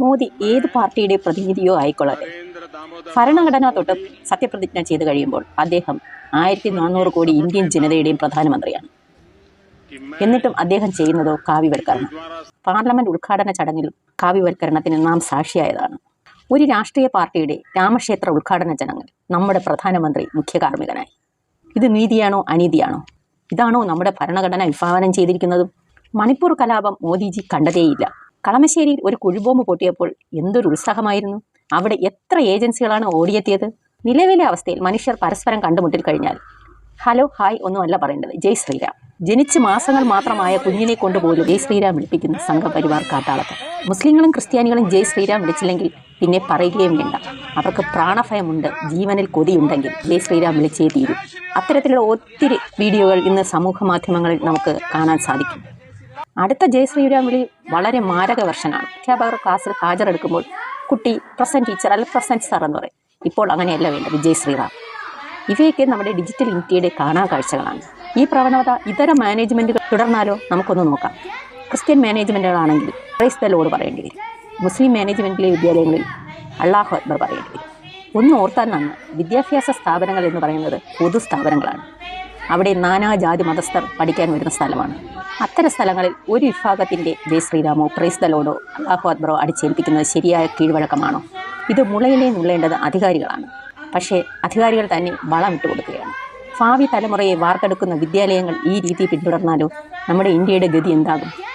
മോദി ഏത് പാർട്ടിയുടെ പ്രതിനിധിയോ ആയിക്കൊള്ളട്ടെ. ഭരണഘടന തൊട്ട് സത്യപ്രതിജ്ഞ ചെയ്തു കഴിയുമ്പോൾ അദ്ദേഹം ആയിരത്തി നാനൂറ് കോടി ഇന്ത്യൻ ജനതയുടെയും പ്രധാനമന്ത്രിയാണ്. എന്നിട്ടും അദ്ദേഹം ചെയ്യുന്നതോ കാവ്യവൽക്കരണം. പാർലമെന്റ് ഉദ്ഘാടന ചടങ്ങിലും കാവ്യവൽക്കരണത്തിന് നാം സാക്ഷിയായതാണ്. ഒരു രാഷ്ട്രീയ പാർട്ടിയുടെ രാമക്ഷേത്ര ഉദ്ഘാടന ചടങ്ങിൽ നമ്മുടെ പ്രധാനമന്ത്രി മുഖ്യ കാർമ്മികനായി ഇത് നീതിയാണോ അനീതിയാണോ? ഇതാണോ നമ്മുടെ ഭരണഘടന വിഭാവനം ചെയ്തിരിക്കുന്നതും? മണിപ്പൂർ കലാപം മോദിജി കണ്ടതേയില്ല. കളമശ്ശേരിയിൽ ഒരു കുഴിബോംബ് പൊട്ടിയപ്പോൾ എന്തൊരു ഉത്സാഹമായിരുന്നു. അവിടെ എത്ര ഏജൻസികളാണ് ഓടിയെത്തിയത്? നിലവിലെ അവസ്ഥയിൽ മനുഷ്യർ പരസ്പരം കണ്ടുമുട്ടിൽ കഴിഞ്ഞാൽ. ഹലോ ഹായ് ഒന്നുമല്ല പറയേണ്ടത്. ജയ് ശ്രീരാം. ജനിച്ച് മാസങ്ങൾ മാത്രമായ കുഞ്ഞിനെ കൊണ്ടുപോലും ജയ് ശ്രീരാം വിളിപ്പിക്കുന്ന സംഘപരിവാർ കാട്ടാളത്ത്. മുസ്ലിങ്ങളും ക്രിസ്ത്യാനികളും ജയ് ശ്രീരാം വിളിച്ചില്ലെങ്കിൽ പിന്നെ പറയുകയും വേണ്ട. അവർക്ക് പ്രാണഭയമുണ്ട് ജീവനിൽ കൊതിയുണ്ടെങ്കിൽ ജയ് ശ്രീരാം വിളിച്ചേ തീരൂ. അത്തരത്തിലുള്ള ഒത്തിരി വീഡിയോകൾ ഇന്ന് സമൂഹ മാധ്യമങ്ങളിൽ നമുക്ക് കാണാൻ സാധിക്കും. അടുത്ത ജയ ശ്രീരാം വിളി വളരെ മാരക വർഷനാണ് അധ്യാപകർ ക്ലാസ്സിൽ ഹാജരെടുക്കുമ്പോൾ കുട്ടി പ്രസന്റ് ടീച്ചർ അല്ലെങ്കിൽ പ്രസന്റ് സാർ എന്ന് പറയും. ഇപ്പോൾ അങ്ങനെയല്ല വേണ്ടത് വിജയ് ശ്രീറാം ഇവയൊക്കെ നമ്മുടെ ഡിജിറ്റൽ ഇന്ത്യയുടെ കാണാൻ കാഴ്ചകളാണ് ഈ പ്രവണത ഇതര മാനേജ്മെന്റുകൾ തുടർന്നാലോ? നമുക്കൊന്ന് നോക്കാം. ക്രിസ്ത്യൻ മാനേജ്മെന്റുകളാണെങ്കിൽ ക്രൈസ്തൽ ലോഡ് പറയേണ്ടി വരും. മുസ്ലിം മാനേജ്മെന്റിലെ വിദ്യാലയങ്ങളിൽ അള്ളാഹു അക്ബർ പറയേണ്ടി വരും. ഒന്ന് ഓർത്താൽ നന്ന്. വിദ്യാഭ്യാസ സ്ഥാപനങ്ങൾ എന്ന് പറയുന്നത് പൊതു സ്ഥാപനങ്ങളാണ്. അവിടെ നാനാജാതി മതസ്ഥർ പഠിക്കാൻ വരുന്ന സ്ഥലമാണ്. അത്തരം സ്ഥലങ്ങളിൽ ഒരു വിഭാഗത്തിന്റെ ജയ് ശ്രീരാമോ പ്രൈസ് അള്ളാഹു അക്ബറോ അടിച്ചേൽപ്പിക്കുന്നത് ശരിയായ കീഴ്വഴക്കമാണോ? ഇത് മുളയിലേ നുള്ളേണ്ടത് അധികാരികളാണ്. പക്ഷേ അധികാരികൾ തന്നെ വളം ഇട്ട് കൊടുക്കുകയാണ്. ഭാവി തലമുറയെ വാർത്തെടുക്കുന്ന വിദ്യാലയങ്ങൾ ഈ രീതി പിന്തുടർന്നാലോ നമ്മുടെ ഇന്ത്യയുടെ ഗതി എന്താകും?